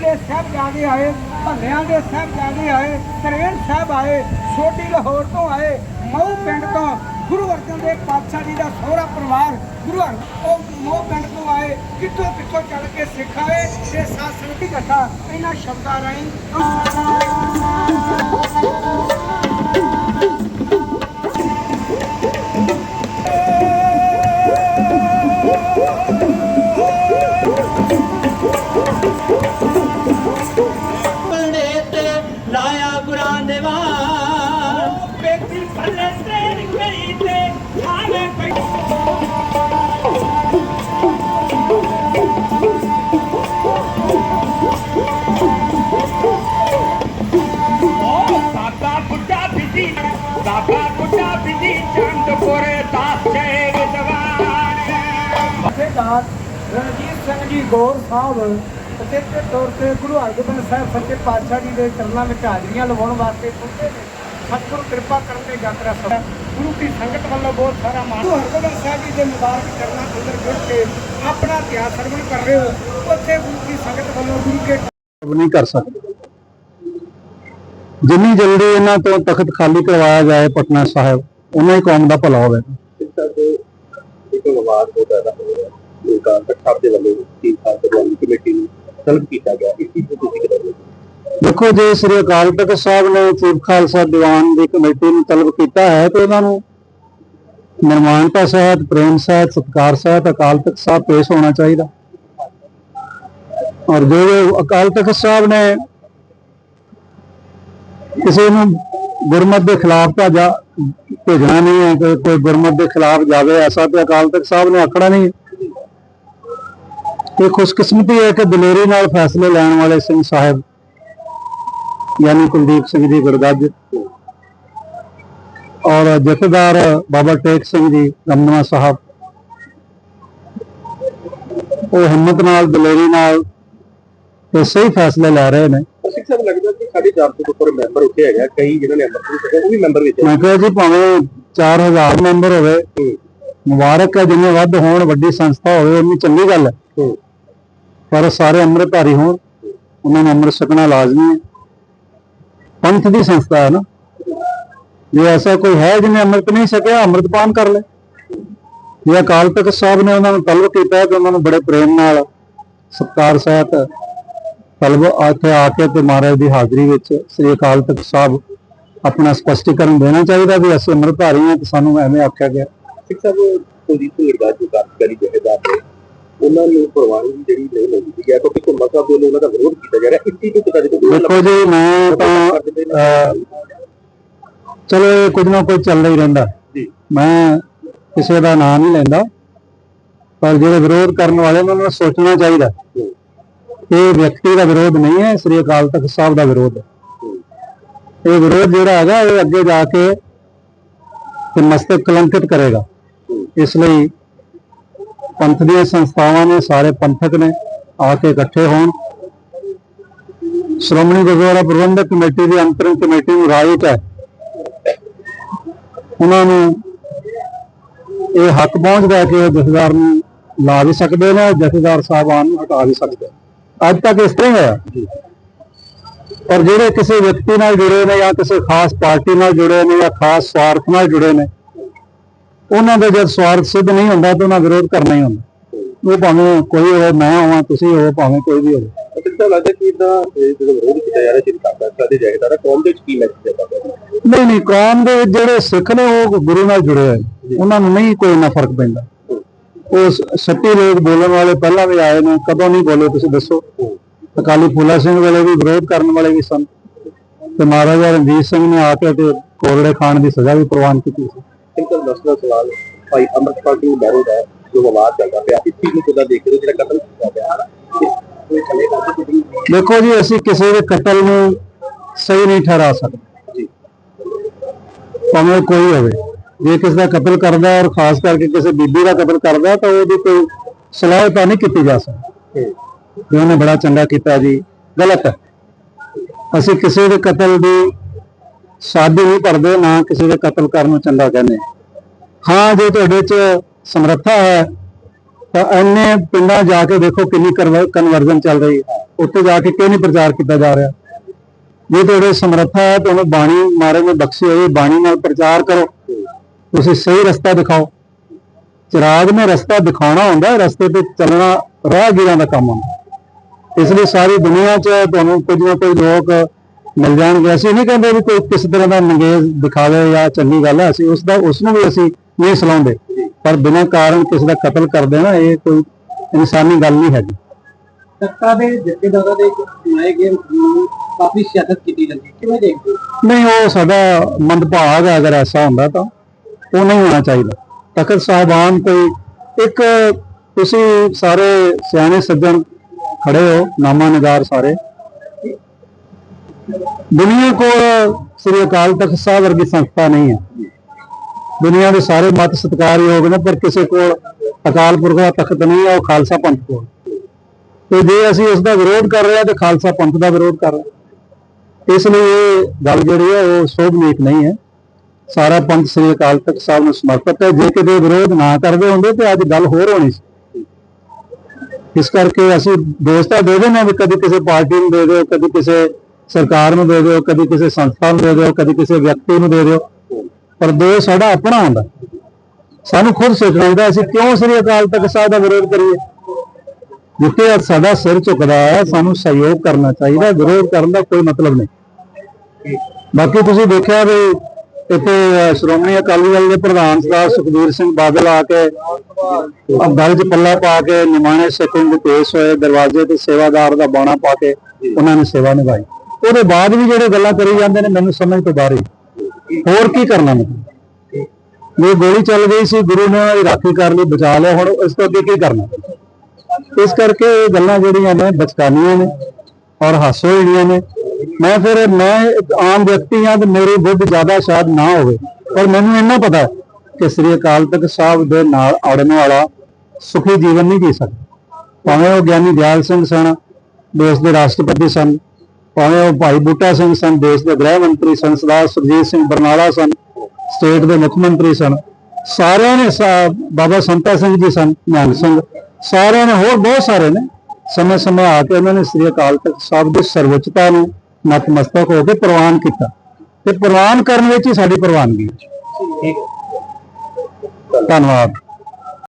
ਸੰਗਤ ਬੇਟੀਆਂ ਦੇ ਆਏ, ਭੱਲਿਆਂ ਦੇ ਸਾਹਿਬਜ਼ਾਦੇ ਆਏ ਤਰੇਨ ਸਾਹਿਬ ਆਏ ਛੋਟੀ ਲਾਹੌਰ ਤੋਂ ਆਏ ਮਊ ਪਿੰਡ ਤੋਂ ਗੁਰੂ ਅਰਜਨ ਦੇਵ ਪਾਤਸ਼ਾਹ ਜੀ ਦਾ ਸਹੁਰਾ ਪਰਿਵਾਰ ਗੁਰੂ ਅਰਜਨ ਉਹ ਮਊ ਪਿੰਡ ਤੋਂ ਆਏ, ਕਿੱਥੋਂ ਕਿੱਥੋਂ ਚੱਲ ਕੇ ਸਿੱਖ ਆਏ ਤੇ ਸਾਧ ਸੰਗਤ ਇਕੱਠਾ ਇਹਨਾਂ ਸ਼ਬਦਾਂ ਰਾਹੀਂ। ਜਥੇਦਾਰ ਰਣਜੀਤ ਸਿੰਘ ਜੀ ਗੌਰ ਸਾਹਿਬ ਅਤੇ ਤੇ ਤੌਰ ਤੇ ਗੁਰੂ ਹਰਗੋਬਿੰਦ ਸਾਹਿਬ ਸੱਚੇ ਪਾਤਸ਼ਾਹ ਜੀ ਦੇ ਚਰਨਾਂ ਵਿੱਚ ਹਾਜ਼ਰੀਆਂ ਲਵਾਉਣ ਵਾਸਤੇ ਪਹੁੰਚੇ ਨੇ। ਸਤਿਗੁਰੂ ਕਿਰਪਾ ਕਰਨ ਤੇ ਯਾਤਰਾ ਸਭ ਗੁਰੂ ਕੀ ਸੰਗਤ ਵੱਲੋਂ ਬਹੁਤ ਸਾਰਾ ਮਾਣ। ਗੁਰੂ ਹਰਗੋਬਿੰਦ ਸਾਹਿਬ ਜੀ ਦੇ ਮੁਬਾਰਕ ਚਰਨਾਂ ਅੰਦਰ ਜੁੜ ਕੇ ਆਪਣਾ ਇਤਿਹਾਸ ਸਰਵਣ ਕਰ ਰਹੇ ਹੋ। ਉੱਥੇ ਗੁਰੂ ਕੀ ਸੰਗਤ ਵੱਲੋਂ ਗੁਰੂ ਕੇ ਨਹੀਂ ਕਰ ਸਕਦੇ। ਜਿੰਨੀ ਜਲਦੀ ਇਹਨਾਂ ਤੋਂ ਤਖਤ ਖਾਲੀ ਕਰਵਾਇਆ ਜਾਏ ਪਟਨਾ ਸਾਹਿਬ ਉਹਨਾਂ ਹੀ ਕੌਮ ਦਾ ਭਲਾ ਹੋਵੇਗਾ। ਇੱਕ ਸਾਹਿਬ ਦੇ ਵੱਲੋਂ ਤੀਨ ਸਾਲ ਤੋਂ ਕਮੇਟੀ ਨੂੰ ਤਲਬ ਕੀਤਾ ਗਿਆ ਇਸ ਚੀਜ਼ ਨੂੰ ਤੁਸੀਂ ਕਿਦਾਂ ਦੇਖੋ ਜੇ, ਸ੍ਰੀ ਅਕਾਲ ਤਖਤ ਸਾਹਿਬ ਨੇ ਚੀਫ ਖਾਲਸਾ ਦੀਵਾਨ ਦੀ ਕਮੇਟੀ ਨੂੰ ਤਲਬ ਕੀਤਾ ਹੈ ਤੇ ਉਹਨਾਂ ਨੂੰ ਨਿਰਮਾਣਤਾ ਸਹਿਤ ਪ੍ਰੇਮ ਸਹਿਤ ਸਤਿਕਾਰ ਸਹਿਤ ਅਕਾਲ ਤਖਤ ਸਾਹਿਬ ਪੇਸ਼ ਹੋਣਾ ਚਾਹੀਦਾ। ਔਰ ਜੋ ਅਕਾਲ ਤਖਤ ਸਾਹਿਬ ਨੇ ਕਿਸੇ ਨੂੰ ਗੁਰਮਤ ਦੇ ਖਿਲਾਫ ਤਾਂ ਜਾ ਭੇਜਣਾ ਨਹੀਂ ਹੈ ਕਿ ਕੋਈ ਗੁਰਮਤ ਦੇ ਖਿਲਾਫ ਜਾਵੇ ਐਸਾ ਤੇ ਅਕਾਲ ਤਖਤ ਸਾਹਿਬ ਨੇ ਆਖਣਾ ਨਹੀਂ। ਇਹ ਖੁਸ਼ਕਿਸਮਤੀ ਹੈ ਕਿ ਦਲੇਰੀ ਨਾਲ ਫੈਸਲੇ ਲੈਣ ਵਾਲੇ ਸਿੰਘ ਸਾਹਿਬ ਯਾਨੀ ਕੁਲਦੀਪ ਸਿੰਘ ਜੀ ਗੁਰਗੱਜ ਔਰ ਜਥੇਦਾਰ ਬਾਬਾ ਟੇਕ ਸਿੰਘ ਜੀ ਰਮਨਾ ਸਾਹਿਬ ਉਹ ਹਿੰਮਤ ਨਾਲ ਦਲੇਰੀ ਨਾਲ ਤੇ ਸਹੀ ਫੈਸਲੇ ਲੈ ਰਹੇ ਨੇ। ਤਾਂ ਸਿੱਖ ਸਾਹਿਬ ਲੱਗਦਾ ਕਿ ਸਾਡੇ 400 ਤੋਂ ਉੱਪਰ ਮੈਂਬਰ ਉੱਥੇ ਹੈਗਾ ਕਈ ਜਿਨ੍ਹਾਂ ਨੇ ਅੰਮ੍ਰਿਤ ਛਕਿਆ ਉਹ ਵੀ ਮੈਂਬਰ ਵਿੱਚ ਮੈਂ ਕਿਹਾ ਜੀ ਭਾਵੇਂ 4000 ਮੈਂਬਰ ਹੋਵੇ ਮੁਬਾਰਕ ਹੈ ਜਿੰਨੇ ਵੱਧ ਹੋਣ ਵੱਡੀ ਸੰਸਥਾ ਹੋਵੇ ਉਨੀ ਚੰਗੀ ਗੱਲ ਹੂੰ। ਪਰ ਸਾਰੇ ਅੰਮ੍ਰਿਤਧਾਰੀ ਹੋਣ, ਉਹਨਾਂ ਨੂੰ ਅੰਮ੍ਰਿਤ ਛਕਣਾ ਲਾਜ਼ਮੀ ਹੈ। ਪੰਥ ਦੀ ਸੰਸਥਾ ਹੈ ਨਾ। ਜੇ ਐਸਾ ਕੋਈ ਹੈ ਜਿਹਨੇ ਅੰਮ੍ਰਿਤ ਨਹੀਂ ਛਕਿਆ ਅੰਮ੍ਰਿਤਪਾਨ ਕਰ ਲੈ। ਜੇ ਅਕਾਲ ਤਖਤ ਸਾਹਿਬ ਨੇ ਉਹਨਾਂ ਨੂੰ ਤਲਬ ਕੀਤਾ ਹੈ ਉਹਨਾਂ ਨੂੰ ਬੜੇ ਪ੍ਰੇਮ ਨਾਲ ਸਤਿਕਾਰ ਸਹਿਤ ਤਲਬ ਇੱਥੇ ਆ ਕੇ ਤੇ ਮਹਾਰਾਜ ਦੀ ਹਾਜ਼ਰੀ ਵਿੱਚ ਸ੍ਰੀ ਅਕਾਲ ਤਖਤ ਸਾਹਿਬ ਆਪਣਾ ਸਪਸ਼ਟੀਕਰਨ ਦੇਣਾ ਚਾਹੀਦਾ ਵੀ ਅਸੀਂ ਅੰਮ੍ਰਿਤਧਾਰੀ ਹਾਂ ਤੇ ਸਾਨੂੰ ਐਵੇਂ ਆਖਿਆ ਗਿਆ। ਸਿੱਖ ਸਾਹਿਬ ਕੁਲਦੀਪ ਸਿੰਘ ਗੁਰਦਾਸ ਜੋ ਕਾਰਜਕਾਰੀ ਜਥੇਦਾਰ ਉਹਨਾਂ ਨੂੰ ਪ੍ਰਵਾਨਗੀ ਜਿਹੜੀ ਨਹੀਂ ਮਿਲਦੀ ਹੈ ਕਿਉਂਕਿ ਘੁੰਮਾ ਸਾਹਿਬ ਦੇ ਉਹਨਾਂ ਦਾ ਵਿਰੋਧ ਕੀਤਾ ਜਾ ਰਿਹਾ। ਇਸ ਚੀਜ਼ ਨੂੰ ਕਿਦਾਂ ਦੇਖੋ ਦੇਖੋ ਜੀ ਮੈਂ ਤਾਂ ਚਲੋ ਕੁਝ ਨਾ ਕੁਝ ਚੱਲਦਾ ਹੀ ਰਹਿੰਦਾ। ਜੀ। ਮੈਂ ਕਿਸੇ ਦਾ ਨਾਮ ਨਹੀਂ ਲੈਂਦਾ ਪਰ ਜਿਹੜੇ ਵਿਰੋਧ ਕਰਨ ਵਾਲੇ ਉਹਨਾਂ ਨੂੰ ਸੋਚਣਾ ਚਾਹੀਦਾ। ਇਹ ਵਿਅਕਤੀ ਦਾ ਵਿਰੋਧ ਨਹੀਂ ਹੈ ਸ੍ਰੀ ਅਕਾਲ ਤਖਤ ਸਾਹਿਬ ਦਾ ਵਿਰੋਧ ਹੈ। ਇਹ ਵਿਰੋਧ ਜਿਹੜਾ ਹੈਗਾ ਇਹ ਅੱਗੇ ਜਾ ਕੇ ਤੇ ਮਸਤਕ ਕਲੰਕਿਤ ਕਰੇਗਾ। ਇਸ ਲਈ ਪੰਥ ਦੀਆਂ ਸੰਸਥਾਵਾਂ ਨੇ, ਸਾਰੇ ਪੰਥਕ ਨੇ ਆ ਕੇ ਇਕੱਠੇ ਹੋਣ। ਸ਼੍ਰੋਮਣੀ ਗੁਰਦੁਆਰਾ ਪ੍ਰਬੰਧਕ ਕਮੇਟੀ ਦੀ ਅੰਤਰਿਮ ਕਮੇਟੀ ਨੂੰ ਰਾਇਤ ਹੈ। ਉਹਨਾਂ ਨੂੰ ਇਹ ਹੱਕ ਪਹੁੰਚਦਾ ਕਿ ਉਹ ਜਥੇਦਾਰ ਨੂੰ ਲਾ ਵੀ ਸਕਦੇ ਨੇ, ਜਥੇਦਾਰ ਸਾਹਿਬਾਨ ਨੂੰ ਹਟਾ ਵੀ ਸਕਦੇ ਨੇ। ਅੱਜ ਤੱਕ ਇਸ ਤਰ੍ਹਾਂ ਹੋਇਆ। ਔਰ ਜਿਹੜੇ ਕਿਸੇ ਵਿਅਕਤੀ ਨਾਲ ਜੁੜੇ ਨੇ ਜਾਂ ਕਿਸੇ ਖਾਸ ਪਾਰਟੀ ਨਾਲ ਜੁੜੇ ਨੇ ਜਾਂ ਖਾਸ ਸਵਾਰਥ ਨਾਲ ਜੁੜੇ ਨੇ ਉਹਨਾਂ ਦਾ ਜਦ ਸਵਾਰਥ ਸਿੱਧ ਨਹੀਂ ਹੁੰਦਾ ਤਾਂ ਉਹਨਾਂ ਵਿਰੋਧ ਕਰਨਾ ਹੀ ਹੁੰਦਾ। ਉਹ ਭਾਵੇਂ ਕੋਈ ਹੋਵੇ ਮੈਂ ਹੋਵਾਂ ਤੁਸੀਂ ਹੋਵੋ ਭਾਵੇਂ ਕੋਈ ਵੀ ਹੋਵੇ। ਸਿੱਖ ਸਾਹਿਬ ਲੱਗਦਾ ਕਿ ਇਦਾਂ ਜਦੋਂ ਵਿਰੋਧ ਕੀਤਾ ਜਾ ਰਿਹਾ ਸ਼੍ਰੀ ਅਕਾਲ ਤਖਤ ਸਾਹਿਬ ਦੇ ਜਥੇਦਾਰ ਕੌਮ ਦੇ ਵਿੱਚ ਕੀ ਮੈਸੇਜ ਹੈ ਤੁਹਾਡਾ ਨਹੀਂ ਨਹੀਂ ਕੌਮ ਦੇ ਜਿਹੜੇ ਸਿੱਖ ਨੇ ਉਹ ਗੁਰੂ ਨਾਲ ਜੁੜੇ ਹੋਏ। ਉਹਨਾਂ ਨੂੰ ਨਹੀਂ ਕੋਈ ਨਾ ਫ਼ਰਕ ਪੈਂਦਾ। ਉਹ ਸ- ਸੱਚੇ ਲੋਕ ਬੋਲਣ ਵਾਲੇ ਪਹਿਲਾਂ ਵੀ ਆਏ ਨੇ ਕਦੋਂ ਨਹੀਂ ਬੋਲੇ ਤੁਸੀਂ ਦੱਸੋ। ਅਕਾਲੀ ਫੂਲਾ ਸਿੰਘ ਵੇਲੇ ਵੀ ਵਿਰੋਧ ਕਰਨ ਵਾਲੇ ਵੀ ਸਨ। ਤੇ ਮਹਾਰਾਜਾ ਰਣਜੀਤ ਸਿੰਘ ਨੇ ਆ ਕੇ ਤੇ ਕੋਰੜੇ ਖਾਣ ਦੀ ਸਜ਼ਾ ਵੀ ਪ੍ਰਵਾਨ ਕੀਤੀ ਸੀ। ਸਿੰਪਲ ਦਸਵਾਂ ਸਵਾਲ ਭਾਈ ਅੰਮ੍ਰਿਤਪਾਲ ਸਿੰਘ ਮਹਿਰੋ ਦਾ ਜੋ ਵਿਵਾਦ ਚੱਲਦਾ ਪਿਆ ਇਸ ਚੀਜ਼ ਨੂੰ ਕਿਦਾਂ ਦੇਖਦੇ ਹੋ ਜਿਹੜਾ ਕਤਲ ਕੀਤਾ ਗਿਆ? ਦੇਖੋ ਜੀ ਅਸੀਂ ਕਿਸੇ ਦੇ ਕਤਲ ਨੂੰ ਸਹੀ ਨਹੀਂ ਠਹਿਰਾ ਸਕਦੇ। ਜੀ। ਭਾਵੇਂ ਕੋਈ ਹੋਵੇ। ਜੇ ਕਿਸੇ ਦਾ ਕਤਲ ਕਰਦਾ ਔਰ ਖਾਸ ਕਰਕੇ ਕਿਸੇ ਬੀਬੀ ਦਾ ਕਤਲ ਕਰਦਾ ਤਾਂ ਉਹਦੀ ਕੋਈ ਸਲਾਹ ਤਾਂ ਨਹੀਂ ਕੀਤੀ ਜਾ ਸਕਦੀ। ਉਹਨੇ ਬੜਾ ਚੰਗਾ ਕੀਤਾ ਜੀ। ਗਲਤ ਹੈ। ਅਸੀਂ ਕਿਸੇ ਦੇ ਕਤਲ ਦੀ ਸਾਡੀ ਨਹੀਂ ਕਰਦੇ ਨਾ ਕਿਸੇ ਦੇ ਕਤਲ ਕਰਨ ਨੂੰ ਚੰਗਾ ਕਹਿੰਦੇ। ਹਾਂ, ਜੇ ਤੁਹਾਡੇ 'ਚ ਸਮਰੱਥਾ ਹੈ, ਤਾਂ ਐਨੇ ਪਿੰਡਾਂ ਜਾ ਕੇ ਦੇਖੋ ਕਿੰਨੀ ਕਨਵਰਜਨ ਚੱਲ ਰਹੀ ਹੈ। ਉੱਥੇ ਜਾ ਕੇ ਕਿਉਂ ਪ੍ਰਚਾਰ ਕੀਤਾ ਜਾ ਰਿਹਾ? ਜੇ ਤੁਹਾਡੇ ਸਮਰੱਥਾ ਹੈ, ਤੁਹਾਨੂੰ ਬਾਣੀ ਮਾਰੇ ਨੇ ਬਖਸ਼ੀ ਹੋਈ ਬਾਣੀ ਨਾਲ ਪ੍ਰਚਾਰ ਕਰੋ। ਤੁਸੀਂ ਸਹੀ ਰਸਤਾ ਦਿਖਾਓ। ਚਿਰਾਗ ਨੇ ਰਸਤਾ ਦਿਖਾਉਣਾ ਹੁੰਦਾ ਰਸਤੇ ਤੇ ਚੱਲਣਾ ਰਾਹਗੀਰਾਂ ਦਾ ਕੰਮ ਹੁੰਦਾ ਇਸ ਲਈ ਸਾਰੀ ਦੁਨੀਆ 'ਚ ਤੁਹਾਨੂੰ ਕੁਝ ਨਾ ਕੁਝ ਲੋਕ ਮਿਲ ਜਾਣਗੇ। ਅਸੀਂ ਨਹੀਂ ਕਹਿੰਦੇ ਵੀ ਕੋਈ ਕਿਸੇ ਤਰ੍ਹਾਂ ਦਾ ਨੰਗੇਜ਼ ਦਿਖਾਵੇ ਜਾਂ ਚੰਗੀ ਗੱਲ ਹੈ। ਅਸੀਂ ਉਸ ਦਾ ਉਸ ਨੂੰ ਵੀ ਅਸੀਂ ਨਹੀਂ ਸਲਾਉਂਦੇ। ਪਰ ਬਿਨਾਂ ਕਾਰਨ ਕਿਸੇ ਦਾ ਕਤਲ ਕਰ ਦੇਣਾ ਇਹ ਕੋਈ ਇਨਸਾਨੀ ਗੱਲ ਨਹੀਂ ਹੈਗੀ। ਸੱਤਾ ਦੇ ਜਥੇਦਾਰਾਂ ਦੇ ਚੁਣਾਏ ਗਏ ਨੂੰ ਕਾਫੀ ਸਿਆਸਤ ਕੀਤੀ ਜਾਂਦੀ ਕਿਵੇਂ ਦੇਖਦੇ ਹੋ? ਨਹੀਂ ਉਹ ਸਾਡਾ ਮੰਦਭਾਗ ਹੈ ਅਗਰ ਐਸਾ ਹੁੰਦਾ ਤਾਂ। ਉਹ ਨਹੀਂ ਹੋਣਾ ਚਾਹੀਦਾ। ਤਖਤ ਸਾਹਿਬਾਨ ਕੋਈ ਇੱਕ ਤੁਸੀਂ ਸਾਰੇ ਸਿਆਣੇ ਸੱਜਣ ਖੜੇ ਹੋ ਨਾਮਾ ਨਿਗਾਰ ਸਾਰੇ। ਦੁਨੀਆ ਕੋਲ ਸ੍ਰੀ ਅਕਾਲ ਤਖਤ ਸਾਹਿਬ ਵਰਗੀ ਸੰਸਥਾ ਨਹੀਂ ਹੈ। ਦੁਨੀਆ ਦੇ ਸਾਰੇ ਮਤ ਸਤਿਕਾਰਯੋਗ ਨੇ, ਪਰ ਕਿਸੇ ਕੋਲ ਅਕਾਲ ਪੁਰਖ ਦਾ ਤਖਤ ਨਹੀਂ ਹੈ, ਉਹ ਖਾਲਸਾ ਪੰਥ ਕੋਲ। ਤੇ ਜੇ ਅਸੀਂ ਉਸ ਦਾ ਵਿਰੋਧ ਕਰ ਰਹੇ ਹਾਂ, ਤੇ ਖਾਲਸਾ ਪੰਥ ਦਾ ਵਿਰੋਧ ਕਰ ਰਹੇ ਇਸ ਲਈ ਇਹ ਗੱਲ ਜਿਹੜੀ ਹੈ, ਉਹ ਸ਼ੋਭਨੀਕ ਨਹੀਂ ਹੈ। ਸਾਰਾ ਪੰਥ ਸ੍ਰੀ ਅਕਾਲ ਤਖਤ ਸਾਹਿਬ ਨੂੰ ਸਮਰਪਿਤ ਹੈ। ਜੇ ਕਿਤੇ ਵਿਰੋਧ ਨਾ ਕਰਦੇ ਹੁੰਦੇ, ਤੇ ਅੱਜ ਗੱਲ ਹੋਰ ਹੋਣੀ ਸੀ। ਇਸ ਕਰਕੇ ਅਸੀਂ ਦੋਸਤਾਂ ਦੇ ਦੇਣਾ ਵੀ ਕਦੇ ਕਿਸੇ ਪਾਰਟੀ ਨੂੰ ਦੇ ਦਿਓ, ਕਦੇ ਕਿਸੇ ਸਰਕਾਰ ਨੂੰ ਦੇ ਦਿਓ ਕਦੀ ਕਿਸੇ ਸੰਸਥਾ ਨੂੰ ਦੇ ਦਿਓ ਕਦੀ ਕਿਸੇ ਵਿਅਕਤੀ ਨੂੰ ਦੇ ਦਿਓ। ਪਰ ਦੋਸ਼ ਸਾਡਾ ਆਪਣਾ ਹੁੰਦਾ। ਸਾਨੂੰ ਖੁਦ ਸੋਚਣਾ ਚਾਹੀਦਾ ਅਸੀਂ ਕਿਉਂ ਸ੍ਰੀ ਅਕਾਲ ਤਖਤ ਸਾਹਿਬ ਦਾ ਵਿਰੋਧ ਕਰੀਏ? ਜਿੱਥੇ ਸਾਡਾ ਸਿਰ ਝੁਕਦਾ ਹੈ ਸਾਨੂੰ ਸਹਿਯੋਗ ਕਰਨਾ ਚਾਹੀਦਾ ਵਿਰੋਧ ਕਰਨ ਦਾ ਕੋਈ ਮਤਲਬ ਨਹੀਂ। ਬਾਕੀ ਤੁਸੀਂ ਦੇਖਿਆ ਵੀ ਇੱਥੇ ਸ਼੍ਰੋਮਣੀ ਅਕਾਲੀ ਦਲ ਦੇ ਪ੍ਰਧਾਨ ਸਰਦਾਰ ਸੁਖਬੀਰ ਸਿੰਘ ਬਾਦਲ ਆ ਕੇ ਅਹ, ਗਲ 'ਚ ਪੱਲਾ ਪਾ ਕੇ ਨਿਮਾਣੇ ਸਿੱਖਣ ਦੇ ਪੇਸ਼ ਹੋਏ ਦਰਵਾਜ਼ੇ ਤੇ ਸੇਵਾਦਾਰ ਦਾ ਬਾਣਾ ਪਾ ਕੇ ਉਹਨਾਂ ਨੇ ਸੇਵਾ ਨਿਭਾਈ। ਉਹਦੇ ਬਾਅਦ ਵੀ ਜਿਹੜੇ ਗੱਲਾਂ ਕਰੀ ਜਾਂਦੇ ਨੇ, ਮੈਨੂੰ ਸਮਝ ਤੋਂ ਬਾਹਰ ਹੀ। ਹੋਰ ਕੀ ਕਰਨਾ ਮੈਂ? ਇਹ ਗੋਲੀ ਚੱਲ ਗਈ ਸੀ, ਗੁਰੂ ਨੇ ਉਹਦੀ ਰਾਖੀ ਕਰ ਲਈ, ਬਚਾ ਲਿਆ, ਹੁਣ ਇਸ ਤੋਂ ਅੱਗੇ ਕੀ ਕਰਨਾ? ਇਸ ਕਰਕੇ ਇਹ ਗੱਲਾਂ ਜਿਹੜੀਆਂ ਨੇ, ਬਚਕਾਨੀਆਂ ਨੇ ਔਰ ਹਾਸੋ ਜਿਹੜੀਆਂ ਨੇ। ਮੈਂ ਫਿਰ, ਮੈਂ ਇੱਕ ਆਮ ਵਿਅਕਤੀ ਹਾਂ ਤੇ ਮੇਰੀ ਬੁੱਧ ਜ਼ਿਆਦਾ ਸ਼ਾਇਦ ਨਾ ਹੋਵੇ। ਪਰ ਮੈਨੂੰ ਇੰਨਾ ਪਤਾ ਕਿ ਸ੍ਰੀ ਅਕਾਲ ਤਖਤ ਸਾਹਿਬ ਦੇ ਨਾਲ ਅੜਨ ਵਾਲਾ ਸੁਖੀ ਜੀਵਨ ਨਹੀਂ ਜੀ ਸਕਦਾ। ਭਾਵੇਂ ਉਹ ਗਿਆਨੀ ਦਿਆਲ ਸਿੰਘ ਸਨ ਦੇਸ਼ ਦੇ ਰਾਸ਼ਟਰਪਤੀ ਸਨ ਭਾਵੇਂ ਉਹ ਭਾਈ ਬੂਟਾ ਸਿੰਘ ਸਨ ਦੇਸ਼ ਦੇ ਗ੍ਰਹਿ ਮੰਤਰੀ ਸਨ ਸਰਦਾਰ ਸੁਰਜੀਤ ਸਿੰਘ ਬਰਨਾਲਾ ਸਨ ਸਟੇਟ ਦੇ ਮੁੱਖ ਮੰਤਰੀ ਸਨ ਸਾਰਿਆਂ ਨੇ ਬਾਬਾ ਸੰਤਾ ਸਿੰਘ ਜੀ ਸਨ ਨਿਹੰਗ ਸਿੰਘ ਸਾਰਿਆਂ ਨੇ ਹੋਰ ਬਹੁਤ ਸਾਰੇ ਨੇ। ਸਮੇਂ ਸਮੇਂ ਆ ਕੇ ਉਹਨਾਂ ਨੇ ਸ੍ਰੀ ਅਕਾਲ ਤਖਤ ਸਾਹਿਬ ਦੀ ਸਰਵਉੱਚਤਾ ਨੂੰ ਨਤਮਸਤਕ ਹੋ ਕੇ ਪ੍ਰਵਾਨ ਕੀਤਾ ਤੇ ਪ੍ਰਵਾਨ ਕਰਨ ਵਿੱਚ ਹੀ ਸਾਡੀ ਪ੍ਰਵਾਨਗੀ ਧੰਨਵਾਦ।